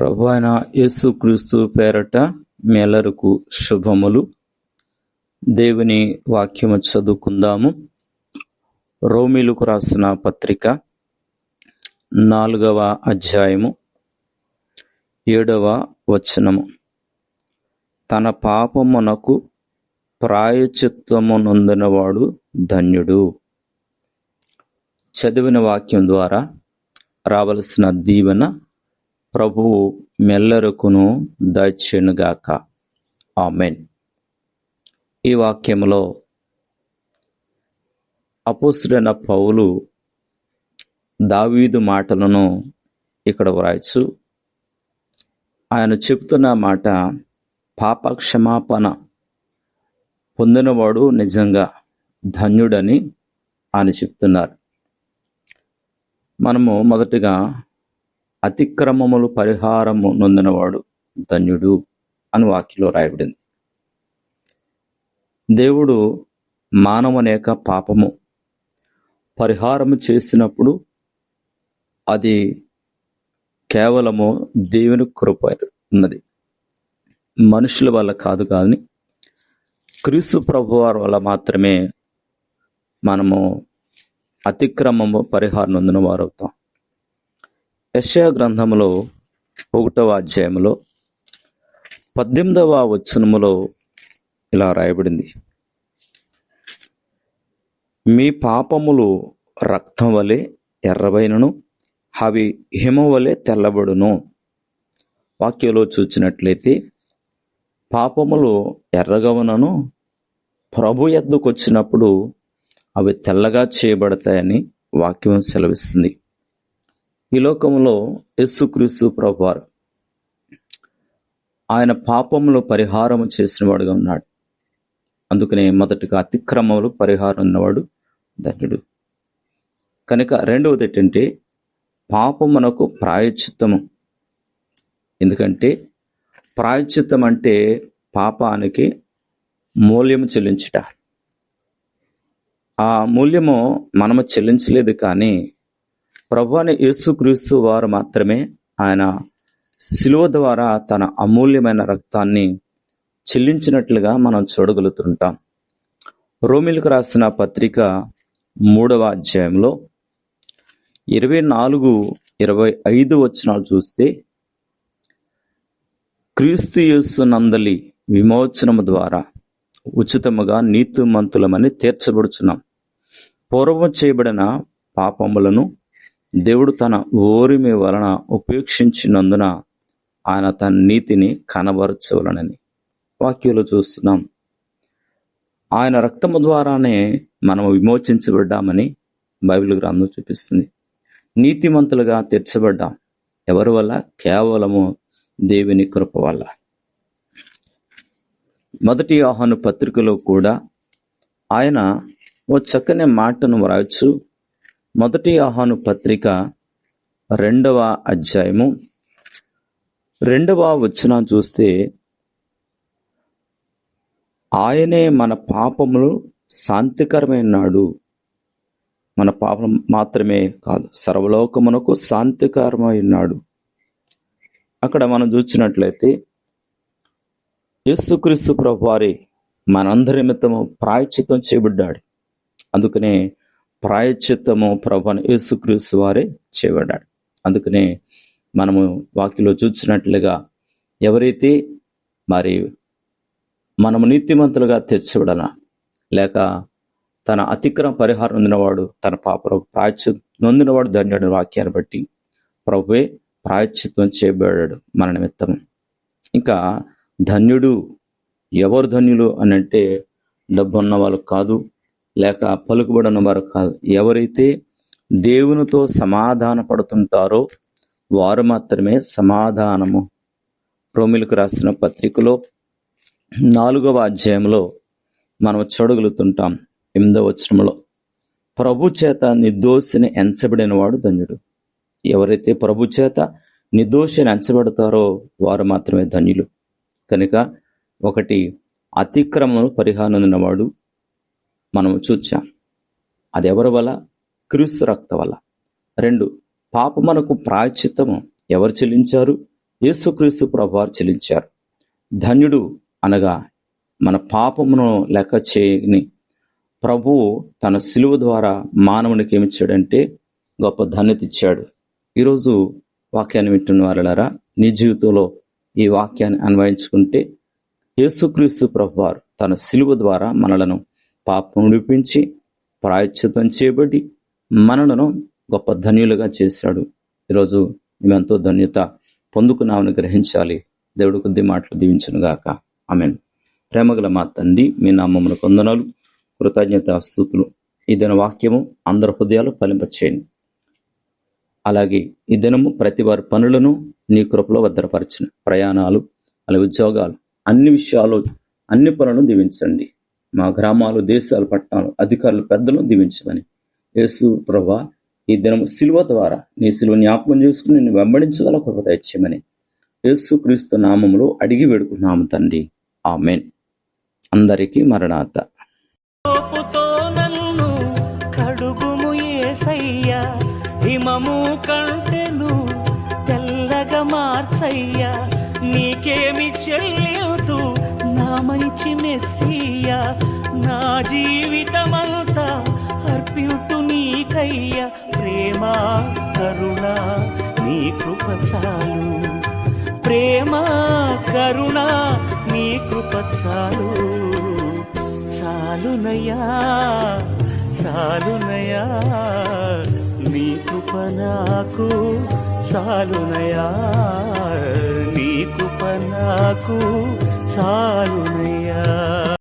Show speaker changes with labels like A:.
A: ప్రభు యేసుక్రీస్తు పేరట మేలరకు శుభములు. దేవుని వాక్యము చదువుకుందాము. రోమిలకు రాసిన పత్రిక నాలుగవ అధ్యాయము ఏడవ వచనము. తన పాపమునకు ప్రాయచిత్వమునందినవాడు ధన్యుడు. చదివిన వాక్యం ద్వారా రావలసిన దీవెన ప్రభువు మెల్లరుకును దయచేనుగాక ఆమెన్. ఈ వాక్యంలో అపోసుడైన పౌలు దావీదు మాటలను ఇక్కడ వ్రాయచ్చు. ఆయన చెప్తున్న మాట పాప క్షమాపణ పొందినవాడు నిజంగా ధన్యుడని ఆయన చెప్తున్నారు. మనము మొదటిగా అతిక్రమములు పరిహారము నొందినవాడు ధన్యుడు అని వాక్యలో రాయబడింది. దేవుడు మానవనేక పాపము పరిహారము చేసినప్పుడు అది కేవలము దేవుని కృప ఉన్నది. మనుషుల వల్ల కాదు కానీ క్రీస్తు ప్రభువారి వల్ల మాత్రమే మనము అతిక్రమము పరిహారం నొందిన వారు అవుతాం యశయా గ్రంథములో ఒకటవ అధ్యాయంలో పద్దెనిమిదవ వచనములో ఇలా రాయబడింది. మీ పాపములు రక్తం వలె ఎర్రబైనను అవి హిమ వలె తెల్లబడును. వాక్యంలో చూచినట్లయితే పాపములు ఎర్రగవనను ప్రభు ఎద్దుకొచ్చినప్పుడు అవి తెల్లగా చేయబడతాయని వాక్యం సెలవిస్తుంది. ఈ లోకంలో యస్సుక్రీస్తు ప్రభువారు ఆయన పాపములు పరిహారము చేసినవాడుగా ఉన్నాడు. అందుకనే మొదటిగా అతిక్రమములు పరిహారం ఉన్నవాడు ధన్యుడు. కనుక రెండవది ఏంటంటే పాపమునకు ప్రాయచిత్తము ఎందుకంటే ప్రాయచిత్తం అంటే పాపానికి మూల్యము చెల్లించుట. ఆ మూల్యము మనము చెల్లించలేదు కానీ ప్రభు అని యేసుక్రీస్తు వారు మాత్రమే ఆయన శిలువ ద్వారా తన అమూల్యమైన రక్తాన్ని చెల్లించినట్లుగా మనం చూడగలుగుతుంటాం. రోమిలకు రాసిన పత్రిక మూడవ అధ్యాయంలో ఇరవై నాలుగు ఇరవై ఐదు వచనాలు చూస్తే క్రీస్తు యేసు నందలి విమోచనము ద్వారా ఉచితముగా నీతిమంతులమని తీర్చబడుచున్నాం. పూర్వం చేయబడిన పాపములను దేవుడు తన ఓరిమి వలన ఉపేక్షించినందున ఆయన తన నీతిని కనబరచవలనని వాక్యంలో చూస్తున్నాం. ఆయన రక్తము ద్వారానే మనం విమోచించబడ్డామని బైబిల్ గ్రంథం చూపిస్తుంది. నీతిమంతులుగా తీర్చబడ్డాం. ఎవరి వల్ల? కేవలము దేవుని కృప వల్ల. మొదటి ఆహ్వాన పత్రికలో కూడా ఆయన ఓ చక్కని మాటను వ్రాయచ్చు. మొదటి ఆహ్వాను పత్రిక రెండవ అధ్యాయము. రెండవ వచ్చిన చూస్తే ఆయనే మన పాపములు శాంతికరమైనడు మన పాపం మాత్రమే కాదు సర్వలోకమునకు శాంతికరమైనాడు అక్కడ మనం చూసినట్లయితే యేసుక్రీస్తు ప్రభు వారి మనందరి నిమిత్తము ప్రాయచితం చేయబడ్డాడు. అందుకనే ప్రాయచిత్తము ప్రభాని యేసుక్రీస్తు వారే చేయబడ్డాడు అందుకనే మనము వాక్యలో చూసినట్లుగా ఎవరైతే మరి మనము నీతిమంతులుగా తెచ్చబడన లేక తన అతిక్రమ పరిహారం నొందినవాడు తన పాప ప్రాయచి నొందినవాడు ధన్యుడు వాక్యాన్ని బట్టి ప్రభువే ప్రాయచిత్వం చేయబడాడు మన నిమిత్తం ఇంకా ధన్యుడు ఎవరు ధన్యులు అని అంటే డబ్బు ఉన్న వాళ్ళు కాదు లేక పలుకుబడిన వారు కాదు. ఎవరైతే దేవునితో సమాధాన పడుతుంటారో వారు మాత్రమే సమాధానము. రోమిలకు రాసిన పత్రికలో నాలుగవ అధ్యాయంలో మనం చూడగలుగుతుంటాం. ఎనిమిదవ వచనంలో ప్రభు చేత నిర్దోషిని ఎంచబడిన వాడు ధన్యుడు. ఎవరైతే ప్రభు చేత నిర్దోషిని ఎంచబడతారో వారు మాత్రమే ధన్యులు. కనుక ఒకటి అతిక్రమను పరిహారం ఉన్నవాడు మనం చూచాం. అది ఎవరి వల్ల క్రీస్తు రక్త వల్ల రెండు పాప మనకు ప్రాయచిత్తము ఎవరు చెల్లించారు? యేసుక్రీస్తు ప్రభువారు చెల్లించారు. ధన్యుడు అనగా మన పాపమును లెక్క చేయని ప్రభువు తన సిలువ ద్వారా మానవునికి ఏమిచ్చాడంటే గొప్ప ధన్యత ఇచ్చాడు. ఈరోజు వాక్యాన్ని వింటున్న వారలారా నీ జీవితంలో ఈ వాక్యాన్ని అన్వయించుకుంటే యేసుక్రీస్తు ప్రభువారు తన సిలువ ద్వారా మనలను పాపం విడిపించి ప్రాయశ్చితం చేయబడి మనలను గొప్ప ధన్యులుగా చేశాడు. ఈరోజు మేమెంతో ధన్యత పొందుకున్నామని గ్రహించాలి. దేవుడు కొద్ది మాటలు దీవించును గాక. ఆమెన్. ప్రేమగల మా తండ్రి మీ నామమును కొందనాలు. కృతజ్ఞత స్థుతులు. ఈ దిన వాక్యము అందరి హృదయాలు ఫలింపచేయండి. అలాగే ఈ దినము ప్రతి వారి పనులను నీ కృపలో భద్రపరచిన. ప్రయాణాలు అలాగే ఉద్యోగాలు అన్ని విషయాలు అన్ని పనులను దీవించండి. మా గ్రామాలు దేశాలు పట్టణాలు అధికారులు పెద్దలను దీవించమని. యేసు ప్రభా ఈ దినం సిలువ ద్వారా నీ సిలువ జ్ఞాపకం చేసుకుని నిన్ను వెంబడించగల కృప ఇచ్చేయమని యేసు క్రీస్తు నామంలో అడిగి వేడుకున్నాము తండ్రి. ఆమెన్. అందరికీ మరణాత.
B: హిమము కంటెను తెల్లగా మార్చయ్యా నీకేమి చెల్లి మంచి మెస్సియా నా జీవితమంతా అర్పితు నీకయ్యా. ప్రేమ కరుణ నీ కృప చాలు. ప్రేమ కరుణ నీ కృప చాలు. చాలునయ్యా చాలునయ్యా నీ కృప నాకు చాలునయా నీ కృప నాకు చాలునయ్యా.